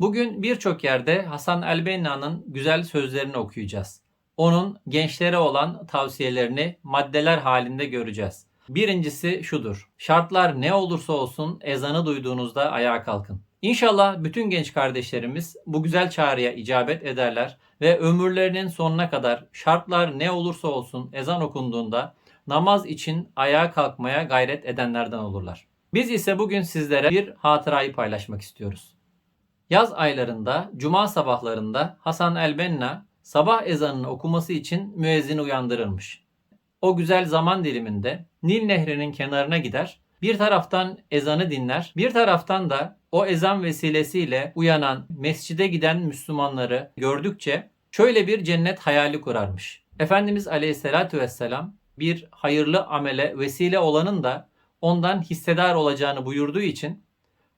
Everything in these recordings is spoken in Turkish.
Bugün birçok yerde Hasan el-Benna'nın güzel sözlerini okuyacağız. Onun gençlere olan tavsiyelerini maddeler halinde göreceğiz. Birincisi şudur. Şartlar ne olursa olsun ezanı duyduğunuzda ayağa kalkın. İnşallah bütün genç kardeşlerimiz bu güzel çağrıya icabet ederler ve ömürlerinin sonuna kadar şartlar ne olursa olsun ezan okunduğunda namaz için ayağa kalkmaya gayret edenlerden olurlar. Biz ise bugün sizlere bir hatırayı paylaşmak istiyoruz. Yaz aylarında cuma sabahlarında Hasan el-Benna sabah ezanını okuması için müezzini uyandırırmış. O güzel zaman diliminde Nil Nehri'nin kenarına gider, bir taraftan ezanı dinler, bir taraftan da o ezan vesilesiyle uyanan mescide giden Müslümanları gördükçe şöyle bir cennet hayali kurarmış. Efendimiz Aleyhisselatü Vesselam bir hayırlı amele vesile olanın da ondan hissedar olacağını buyurduğu için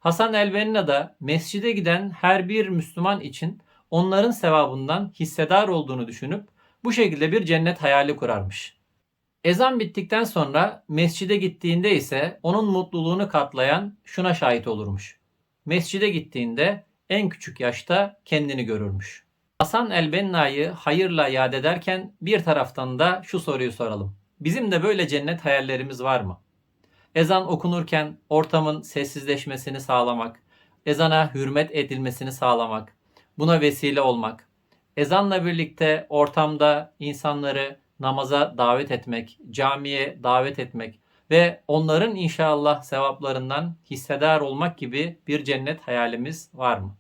Hasan el-Benna da mescide giden her bir Müslüman için onların sevabından hissedar olduğunu düşünüp bu şekilde bir cennet hayali kurarmış. Ezan bittikten sonra mescide gittiğinde ise onun mutluluğunu katlayan şuna şahit olurmuş. Mescide gittiğinde en küçük yaşta kendini görürmüş. Hasan el-Benna'yı hayırla yad ederken bir taraftan da şu soruyu soralım. Bizim de böyle cennet hayallerimiz var mı? Ezan okunurken ortamın sessizleşmesini sağlamak, ezana hürmet edilmesini sağlamak, buna vesile olmak, ezanla birlikte ortamda insanları namaza davet etmek, camiye davet etmek ve onların inşallah sevaplarından hissedar olmak gibi bir cennet hayalimiz var mı?